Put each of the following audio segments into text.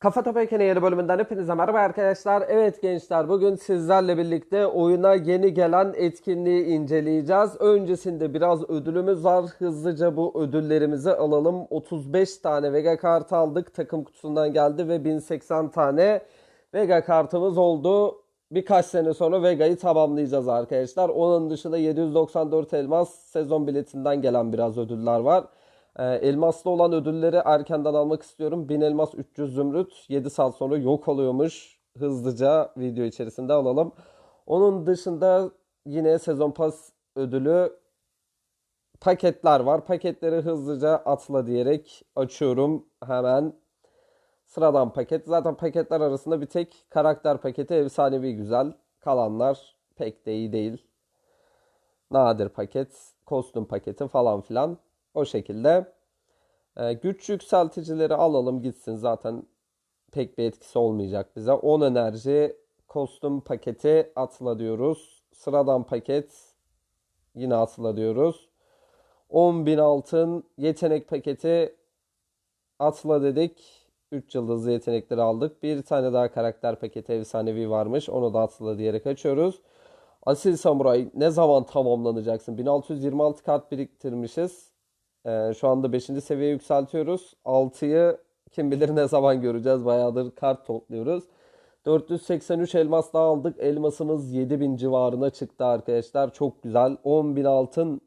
Kafa Topu Ekeni yeni bölümünden hepinize merhaba arkadaşlar. Evet gençler bugün sizlerle birlikte oyuna yeni gelen etkinliği inceleyeceğiz. Öncesinde biraz ödülümüz var. Hızlıca bu ödüllerimizi alalım. 35 tane Vega kartı aldık. Takım kutusundan geldi ve 1080 tane Vega kartımız oldu. Birkaç sene sonra Vega'yı tamamlayacağız arkadaşlar. Onun dışında 794 elmas sezon biletinden gelen biraz ödüller var. Ee, elmaslı olan ödülleri erkenden almak istiyorum. 1000 elmas 300 zümrüt 7 saat sonra yok oluyormuş. Hızlıca video içerisinde alalım. Onun dışında yine sezon pas ödülü paketler var. Paketleri hızlıca atla diyerek açıyorum hemen. Sıradan paket. Zaten paketler arasında bir tek karakter paketi efsanevi güzel. Kalanlar pek de iyi değil. Nadir paket, kostüm paketi falan filan. O şekilde. Ee, güç yükselticileri alalım gitsin. Zaten pek bir etkisi olmayacak bize. 10 enerji kostüm paketi atla diyoruz. Sıradan paket yine atla diyoruz. 10.000 altın yetenek paketi atla dedik. 3 yıldızlı yetenekleri aldık. Bir tane daha karakter paketi efsanevi varmış. Onu da atla diyerek açıyoruz. Asil Samuray ne zaman tamamlanacaksın? 1626 kart biriktirmişiz. Ee, şu anda 5. seviyeye yükseltiyoruz. 6'yı kim bilir ne zaman göreceğiz. Bayağıdır kart topluyoruz. 483 elmas daha aldık. Elmasımız 7000 civarına çıktı arkadaşlar. Çok güzel. 10.000 altın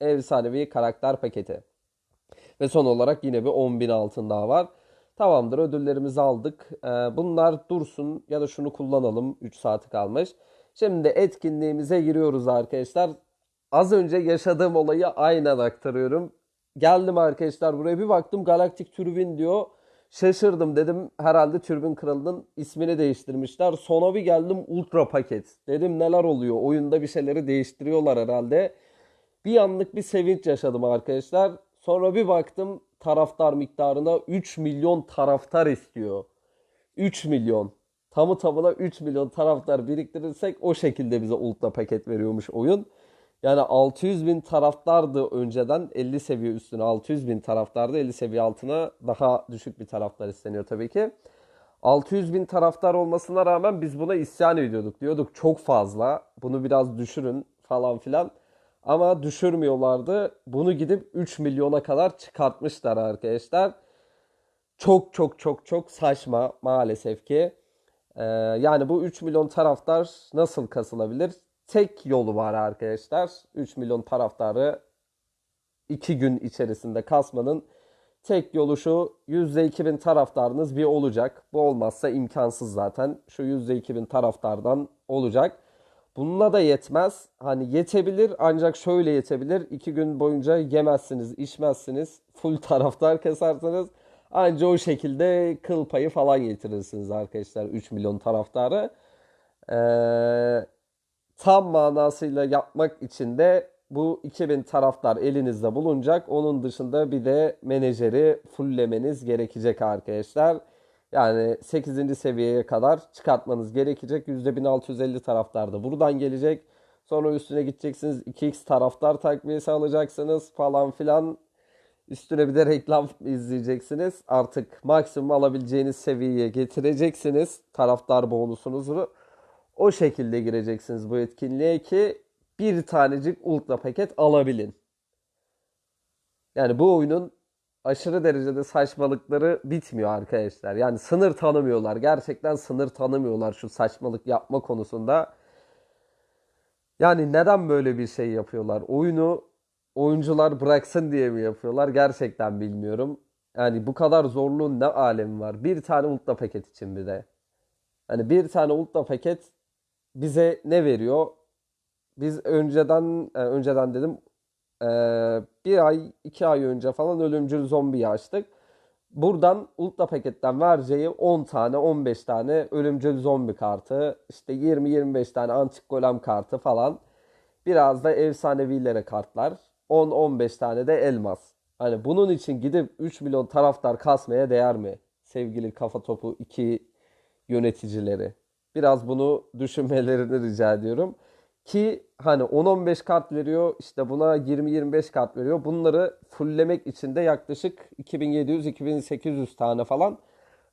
efsanevi karakter paketi. Ve son olarak yine bir 10.000 altın daha var. Tamamdır ödüllerimizi aldık. Ee, bunlar dursun ya da şunu kullanalım. 3 saati kalmış. Şimdi etkinliğimize giriyoruz arkadaşlar. Az önce yaşadığım olayı aynen aktarıyorum. Geldim arkadaşlar buraya bir baktım Galaktik Türbin diyor. Şaşırdım dedim herhalde Türbin Kralı'nın ismini değiştirmişler. Sonra bir geldim Ultra Paket. Dedim neler oluyor oyunda bir şeyleri değiştiriyorlar herhalde. Bir anlık bir sevinç yaşadım arkadaşlar. Sonra bir baktım taraftar miktarına 3 milyon taraftar istiyor. 3 milyon. Tamı tamına 3 milyon taraftar biriktirirsek o şekilde bize ultra paket veriyormuş oyun. Yani 600 bin taraftardı önceden 50 seviye üstüne 600 bin taraftardı 50 seviye altına daha düşük bir taraftar isteniyor tabii ki. 600 bin taraftar olmasına rağmen biz buna isyan ediyorduk. Diyorduk çok fazla bunu biraz düşürün falan filan. Ama düşürmüyorlardı. Bunu gidip 3 milyona kadar çıkartmışlar arkadaşlar. Çok çok çok çok saçma maalesef ki. Ee, yani bu 3 milyon taraftar nasıl kasılabilir? Tek yolu var arkadaşlar. 3 milyon taraftarı 2 gün içerisinde kasmanın tek yolu şu %2000 taraftarınız bir olacak. Bu olmazsa imkansız zaten. Şu %2000 taraftardan olacak. Bununla da yetmez. Hani yetebilir ancak şöyle yetebilir. 2 gün boyunca yemezsiniz, içmezsiniz. Full taraftar kesersiniz. Anca o şekilde kıl payı falan getirirsiniz arkadaşlar 3 milyon taraftarı. Ee, tam manasıyla yapmak için de bu 2000 taraftar elinizde bulunacak. Onun dışında bir de menajeri fulllemeniz gerekecek arkadaşlar. Yani 8. seviyeye kadar çıkartmanız gerekecek. %1650 taraftar da buradan gelecek. Sonra üstüne gideceksiniz 2x taraftar takviyesi alacaksınız falan filan. Üstüne bir de reklam izleyeceksiniz. Artık maksimum alabileceğiniz seviyeye getireceksiniz taraftar bonusunuzu. O şekilde gireceksiniz bu etkinliğe ki bir tanecik ultra paket alabilin. Yani bu oyunun aşırı derecede saçmalıkları bitmiyor arkadaşlar. Yani sınır tanımıyorlar. Gerçekten sınır tanımıyorlar şu saçmalık yapma konusunda. Yani neden böyle bir şey yapıyorlar? Oyunu oyuncular bıraksın diye mi yapıyorlar? Gerçekten bilmiyorum. Yani bu kadar zorluğun ne alemi var? Bir tane ultra paket için bir de. Hani bir tane ultra paket bize ne veriyor? Biz önceden e, önceden dedim e, bir ay iki ay önce falan ölümcül zombiyi açtık. Buradan ultra paketten vereceği 10 tane 15 tane ölümcül zombi kartı işte 20-25 tane antik golem kartı falan. Biraz da efsanevilere kartlar. 10-15 tane de elmas. Hani bunun için gidip 3 milyon taraftar kasmaya değer mi? Sevgili kafa topu 2 yöneticileri. Biraz bunu düşünmelerini rica ediyorum. Ki hani 10-15 kart veriyor işte buna 20-25 kart veriyor. Bunları fulllemek için de yaklaşık 2700-2800 tane falan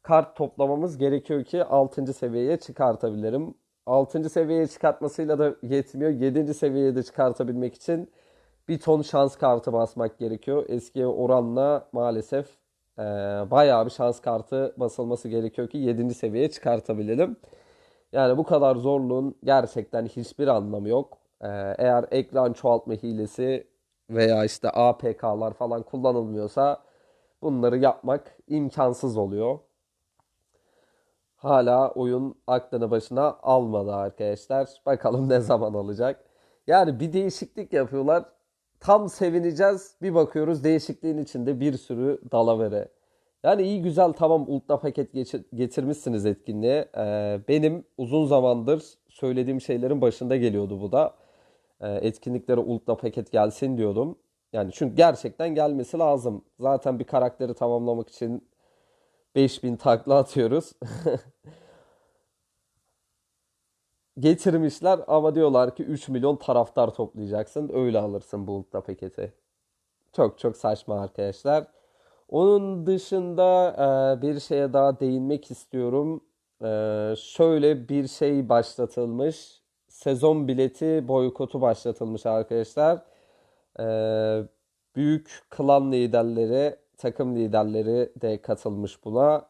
kart toplamamız gerekiyor ki 6. seviyeye çıkartabilirim. 6. seviyeye çıkartmasıyla da yetmiyor. 7. seviyeye de çıkartabilmek için bir ton şans kartı basmak gerekiyor. Eskiye oranla maalesef e, bayağı bir şans kartı basılması gerekiyor ki 7. seviyeye çıkartabilelim. Yani bu kadar zorluğun gerçekten hiçbir anlamı yok. E, eğer ekran çoğaltma hilesi veya işte APK'lar falan kullanılmıyorsa bunları yapmak imkansız oluyor. Hala oyun aklını başına almadı arkadaşlar. Bakalım ne zaman alacak. Yani bir değişiklik yapıyorlar. Tam sevineceğiz. Bir bakıyoruz değişikliğin içinde bir sürü dalavere. Yani iyi güzel tamam ultra paket getirmişsiniz etkinliğe. Ee, benim uzun zamandır söylediğim şeylerin başında geliyordu bu da. Ee, etkinliklere ultra paket gelsin diyordum. Yani çünkü gerçekten gelmesi lazım. Zaten bir karakteri tamamlamak için 5000 takla atıyoruz. Getirmişler ama diyorlar ki 3 milyon taraftar toplayacaksın. Öyle alırsın bu ultra paketi. Çok çok saçma arkadaşlar. Onun dışında e, bir şeye daha değinmek istiyorum. E, şöyle bir şey başlatılmış. Sezon bileti boykotu başlatılmış arkadaşlar. E, büyük klan liderleri, takım liderleri de katılmış buna.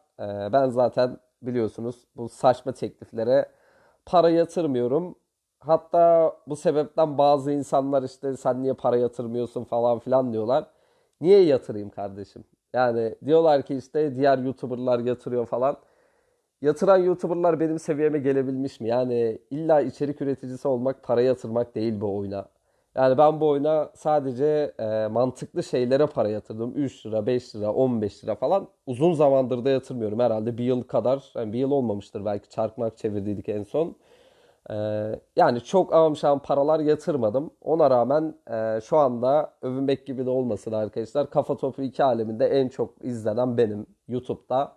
Ben zaten biliyorsunuz bu saçma tekliflere para yatırmıyorum. Hatta bu sebepten bazı insanlar işte sen niye para yatırmıyorsun falan filan diyorlar. Niye yatırayım kardeşim? Yani diyorlar ki işte diğer YouTuber'lar yatırıyor falan. Yatıran YouTuber'lar benim seviyeme gelebilmiş mi? Yani illa içerik üreticisi olmak, para yatırmak değil bu oyuna. Yani ben bu oyuna sadece e, mantıklı şeylere para yatırdım. 3 lira, 5 lira, 15 lira falan. Uzun zamandır da yatırmıyorum. Herhalde bir yıl kadar, yani bir yıl olmamıştır belki çarkmak çevirdiydik en son. Ee, yani çok amşan paralar yatırmadım. Ona rağmen e, şu anda övünmek gibi de olmasın arkadaşlar. Kafa Topu 2 aleminde en çok izlenen benim YouTube'da.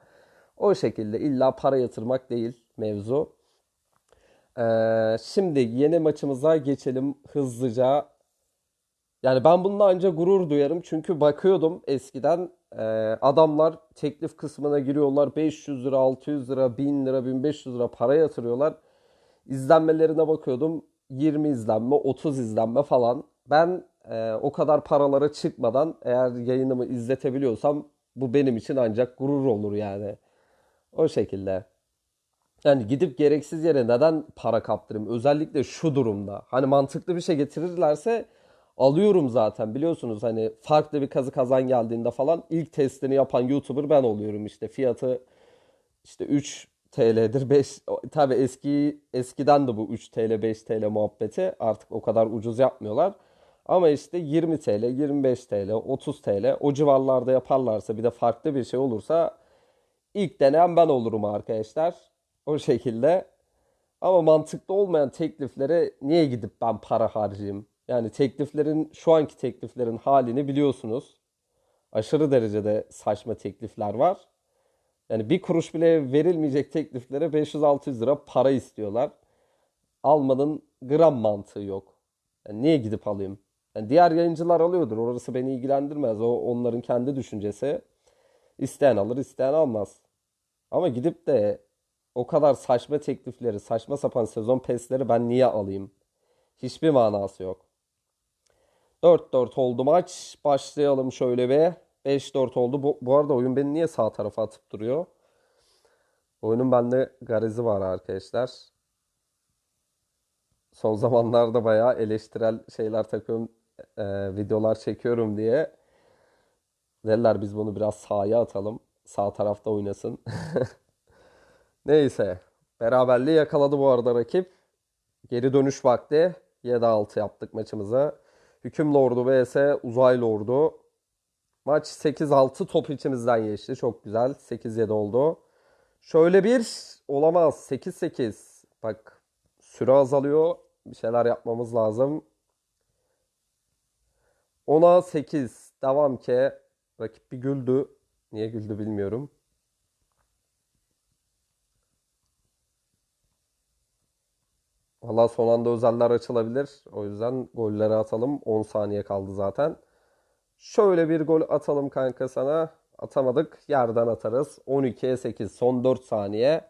O şekilde illa para yatırmak değil mevzu. Ee, şimdi yeni maçımıza geçelim hızlıca. Yani ben bununla ancak gurur duyarım. Çünkü bakıyordum eskiden e, adamlar teklif kısmına giriyorlar. 500 lira, 600 lira, 1000 lira, 1500 lira para yatırıyorlar. İzlenmelerine bakıyordum. 20 izlenme, 30 izlenme falan. Ben e, o kadar paralara çıkmadan eğer yayınımı izletebiliyorsam bu benim için ancak gurur olur yani. O şekilde. Yani gidip gereksiz yere neden para kaptırayım? Özellikle şu durumda. Hani mantıklı bir şey getirirlerse alıyorum zaten. Biliyorsunuz hani farklı bir kazı kazan geldiğinde falan ilk testini yapan YouTuber ben oluyorum işte. Fiyatı işte 3 TL'dir 5 tabii eski eskiden de bu 3 TL 5 TL muhabbeti artık o kadar ucuz yapmıyorlar. Ama işte 20 TL, 25 TL, 30 TL o civarlarda yaparlarsa bir de farklı bir şey olursa ilk deneyen ben olurum arkadaşlar. O şekilde. Ama mantıklı olmayan tekliflere niye gidip ben para harcayayım? Yani tekliflerin şu anki tekliflerin halini biliyorsunuz. Aşırı derecede saçma teklifler var. Yani bir kuruş bile verilmeyecek tekliflere 500-600 lira para istiyorlar. Almanın gram mantığı yok. Yani niye gidip alayım? Yani diğer yayıncılar alıyordur. Orası beni ilgilendirmez. O onların kendi düşüncesi. İsteyen alır, isteyen almaz. Ama gidip de o kadar saçma teklifleri, saçma sapan sezon pesleri ben niye alayım? Hiçbir manası yok. 4-4 oldu maç. Başlayalım şöyle bir. 5-4 oldu. Bu, bu arada oyun beni niye sağ tarafa atıp duruyor? Oyunun bende garezi var arkadaşlar. Son zamanlarda bayağı eleştirel şeyler takıyorum, e, videolar çekiyorum diye. Dediler biz bunu biraz sağa atalım. Sağ tarafta oynasın. Neyse. Beraberliği yakaladı bu arada rakip. Geri dönüş vakti. 7-6 yaptık maçımızı. Hüküm Lordu vs Uzay Lordu. Maç 8-6 top içimizden geçti. Çok güzel. 8-7 oldu. Şöyle bir olamaz. 8-8. Bak süre azalıyor. Bir şeyler yapmamız lazım. 10'a 8. Devam ki. Rakip bir güldü. Niye güldü bilmiyorum. Valla son anda özeller açılabilir. O yüzden golleri atalım. 10 saniye kaldı zaten. Şöyle bir gol atalım kanka sana. Atamadık. Yerden atarız. 12'ye 8 son 4 saniye.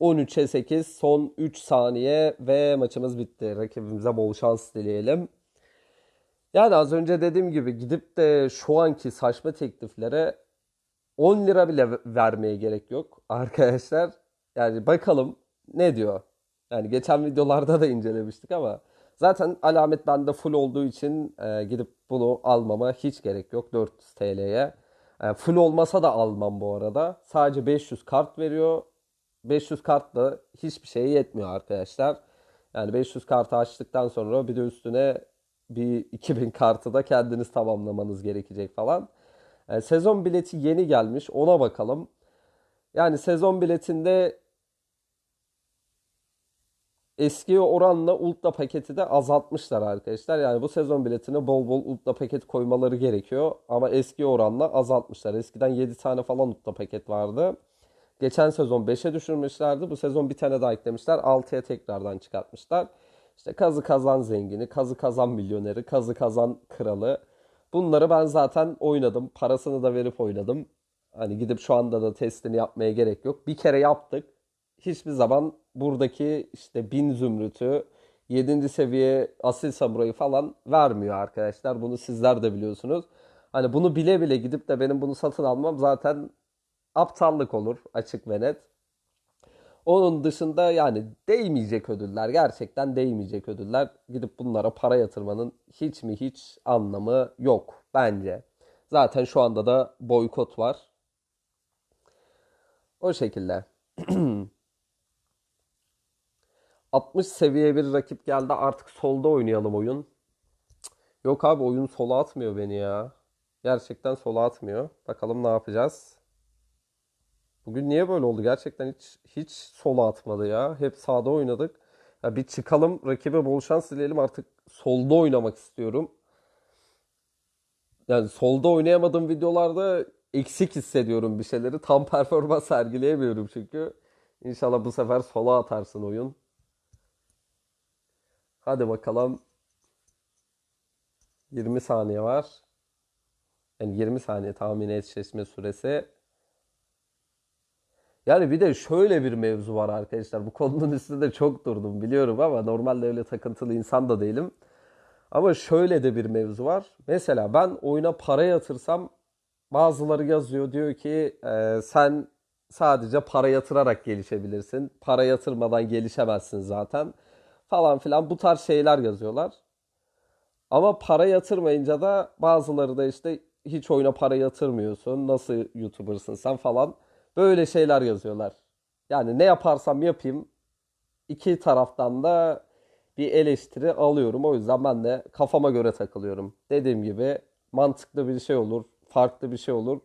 13'e 8 son 3 saniye ve maçımız bitti. Rakibimize bol şans dileyelim. Yani az önce dediğim gibi gidip de şu anki saçma tekliflere 10 lira bile vermeye gerek yok arkadaşlar. Yani bakalım ne diyor. Yani geçen videolarda da incelemiştik ama zaten alamet bende full olduğu için e, gidip bunu almama hiç gerek yok 400 TL'ye. E, full olmasa da almam bu arada. Sadece 500 kart veriyor. 500 kart da hiçbir şeye yetmiyor arkadaşlar. Yani 500 kartı açtıktan sonra bir de üstüne bir 2000 kartı da kendiniz tamamlamanız gerekecek falan. E, sezon bileti yeni gelmiş ona bakalım. Yani sezon biletinde eski oranla Ultra paketi de azaltmışlar arkadaşlar. Yani bu sezon biletine bol bol Ultra paket koymaları gerekiyor. Ama eski oranla azaltmışlar. Eskiden 7 tane falan Ultra paket vardı. Geçen sezon 5'e düşürmüşlerdi. Bu sezon bir tane daha eklemişler. 6'ya tekrardan çıkartmışlar. İşte kazı kazan zengini, kazı kazan milyoneri, kazı kazan kralı. Bunları ben zaten oynadım. Parasını da verip oynadım. Hani gidip şu anda da testini yapmaya gerek yok. Bir kere yaptık. Hiçbir zaman buradaki işte bin zümrütü, 7. seviye asil samurayı falan vermiyor arkadaşlar. Bunu sizler de biliyorsunuz. Hani bunu bile bile gidip de benim bunu satın almam zaten aptallık olur açık ve net. Onun dışında yani değmeyecek ödüller gerçekten değmeyecek ödüller. Gidip bunlara para yatırmanın hiç mi hiç anlamı yok bence. Zaten şu anda da boykot var. O şekilde. 60 seviye bir rakip geldi artık solda oynayalım oyun. Yok abi oyun sola atmıyor beni ya. Gerçekten sola atmıyor. Bakalım ne yapacağız. Bugün niye böyle oldu? Gerçekten hiç hiç sola atmadı ya. Hep sağda oynadık. Ya bir çıkalım, rakibe bol şans dileyelim. Artık solda oynamak istiyorum. Yani solda oynayamadığım videolarda eksik hissediyorum bir şeyleri. Tam performans sergileyemiyorum çünkü. İnşallah bu sefer sola atarsın oyun. Hadi bakalım. 20 saniye var. Yani 20 saniye tahmin eşleşme süresi. Yani bir de şöyle bir mevzu var arkadaşlar. Bu konunun üstünde çok durdum biliyorum ama normalde öyle takıntılı insan da değilim. Ama şöyle de bir mevzu var. Mesela ben oyuna para yatırsam bazıları yazıyor diyor ki e, sen sadece para yatırarak gelişebilirsin. Para yatırmadan gelişemezsin zaten falan filan bu tarz şeyler yazıyorlar. Ama para yatırmayınca da bazıları da işte hiç oyuna para yatırmıyorsun. Nasıl YouTuber'sın sen falan. Böyle şeyler yazıyorlar. Yani ne yaparsam yapayım iki taraftan da bir eleştiri alıyorum. O yüzden ben de kafama göre takılıyorum. Dediğim gibi mantıklı bir şey olur, farklı bir şey olur.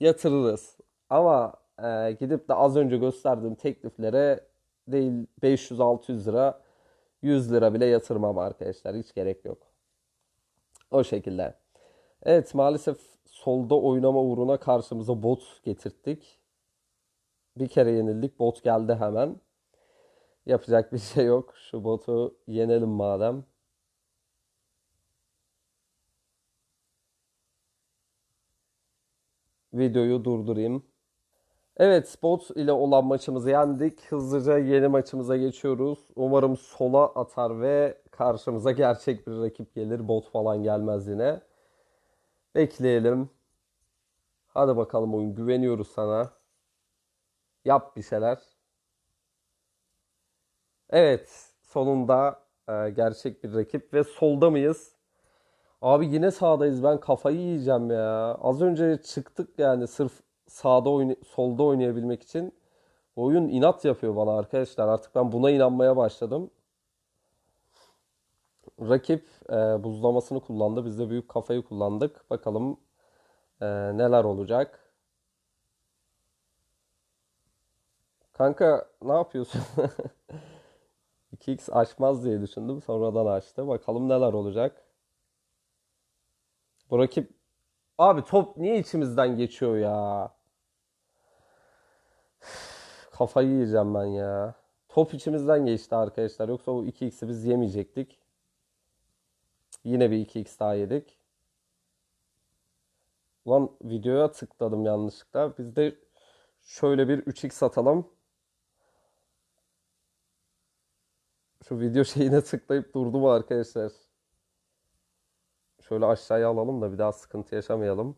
Yatırırız. Ama e, gidip de az önce gösterdiğim tekliflere değil 500-600 lira 100 lira bile yatırmam arkadaşlar. Hiç gerek yok. O şekilde. Evet maalesef solda oynama uğruna karşımıza bot getirttik. Bir kere yenildik. Bot geldi hemen. Yapacak bir şey yok. Şu botu yenelim madem. Videoyu durdurayım. Evet, bot ile olan maçımızı yendik. Hızlıca yeni maçımıza geçiyoruz. Umarım sola atar ve karşımıza gerçek bir rakip gelir. Bot falan gelmez yine. Bekleyelim. Hadi bakalım oyun. Güveniyoruz sana. Yap bir şeyler. Evet, sonunda e, gerçek bir rakip ve solda mıyız? Abi yine sağdayız. Ben kafayı yiyeceğim ya. Az önce çıktık yani sırf sağda oyn solda oynayabilmek için. Oyun inat yapıyor bana arkadaşlar. Artık ben buna inanmaya başladım. Rakip e, buzlamasını kullandı. Biz de büyük kafayı kullandık. Bakalım e, neler olacak. Kanka ne yapıyorsun? 2x açmaz diye düşündüm. Sonradan açtı. Bakalım neler olacak. Bu rakip... Abi top niye içimizden geçiyor ya? Kafayı yiyeceğim ben ya. Top içimizden geçti arkadaşlar. Yoksa o 2x'i biz yemeyecektik. Yine bir 2x daha yedik. Ulan videoya tıkladım yanlışlıkla. Biz de şöyle bir 3x atalım. Şu video şeyine tıklayıp durdu mu arkadaşlar? Şöyle aşağıya alalım da bir daha sıkıntı yaşamayalım.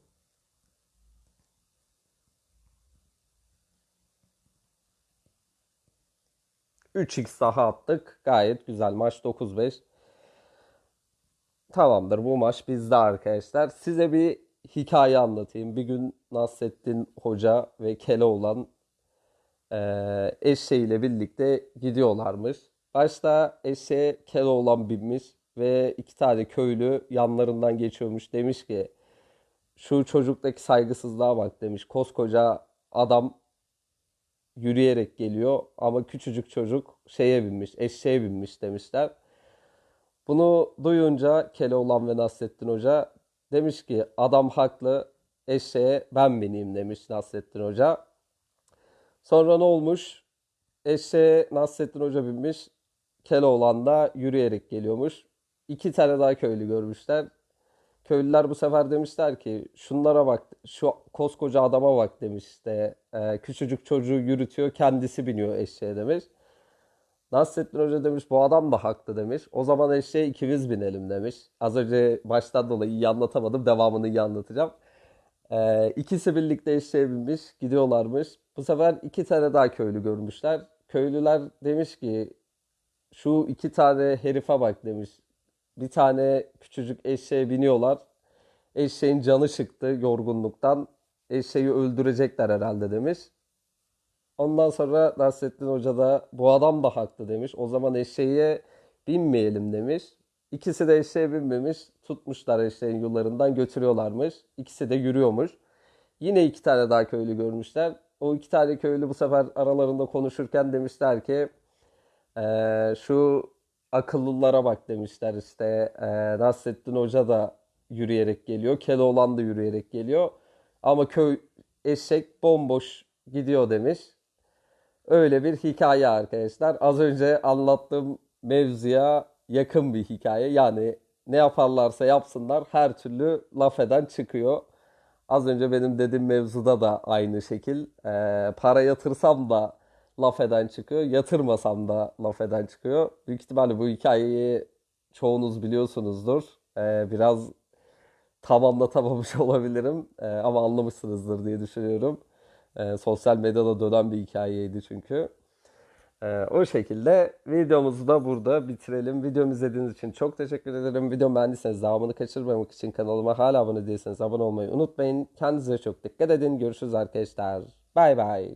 Üç x daha attık. Gayet güzel. Maç 9-5. Tamamdır bu maç bizde arkadaşlar. Size bir hikaye anlatayım. Bir gün Nasrettin Hoca ve Keloğlan eee eşeğiyle birlikte gidiyorlarmış. Başta eşeğe Keloğlan binmiş ve iki tane köylü yanlarından geçiyormuş. Demiş ki şu çocuktaki saygısızlığa bak demiş. Koskoca adam yürüyerek geliyor ama küçücük çocuk şeye binmiş, eşeğe binmiş demişler. Bunu duyunca Keloğlan ve Nasrettin Hoca demiş ki adam haklı eşeğe ben bineyim demiş Nasrettin Hoca. Sonra ne olmuş? Eşeğe Nasrettin Hoca binmiş. Keloğlan da yürüyerek geliyormuş. İki tane daha köylü görmüşler. Köylüler bu sefer demişler ki şunlara bak şu koskoca adama bak demiş işte Ee, küçücük çocuğu yürütüyor kendisi biniyor eşeğe demiş. Nasrettin Hoca demiş bu adam da haklı demiş. O zaman eşeğe ikimiz binelim demiş. Az önce baştan dolayı iyi anlatamadım. Devamını iyi anlatacağım. Ee, ikisi birlikte eşeğe binmiş. Gidiyorlarmış. Bu sefer iki tane daha köylü görmüşler. Köylüler demiş ki şu iki tane herife bak demiş. Bir tane küçücük eşeğe biniyorlar. Eşeğin canı çıktı yorgunluktan. Eşeği öldürecekler herhalde demiş. Ondan sonra Nasrettin Hoca da bu adam da haklı demiş. O zaman eşeğe binmeyelim demiş. İkisi de eşeğe binmemiş. Tutmuşlar eşeğin yollarından götürüyorlarmış. İkisi de yürüyormuş. Yine iki tane daha köylü görmüşler. O iki tane köylü bu sefer aralarında konuşurken demişler ki "Ee, şu akıllılara bak demişler işte Ee, Nasrettin Hoca da yürüyerek geliyor. Keloğlan da yürüyerek geliyor. Ama köy eşek bomboş gidiyor demiş. Öyle bir hikaye arkadaşlar. Az önce anlattığım mevzuya yakın bir hikaye. Yani ne yaparlarsa yapsınlar her türlü laf eden çıkıyor. Az önce benim dediğim mevzuda da aynı şekil. Ee, para yatırsam da laf eden çıkıyor. Yatırmasam da laf eden çıkıyor. Büyük ihtimalle bu hikayeyi çoğunuz biliyorsunuzdur. Ee, biraz tam anlatamamış olabilirim. Ee, ama anlamışsınızdır diye düşünüyorum. Ee, sosyal medyada dönen bir hikayeydi çünkü. Ee, o şekilde videomuzu da burada bitirelim. Videomu izlediğiniz için çok teşekkür ederim. Videomu beğendiyseniz devamını kaçırmamak için kanalıma hala abone değilseniz abone olmayı unutmayın. Kendinize çok dikkat edin. Görüşürüz arkadaşlar. Bay bay.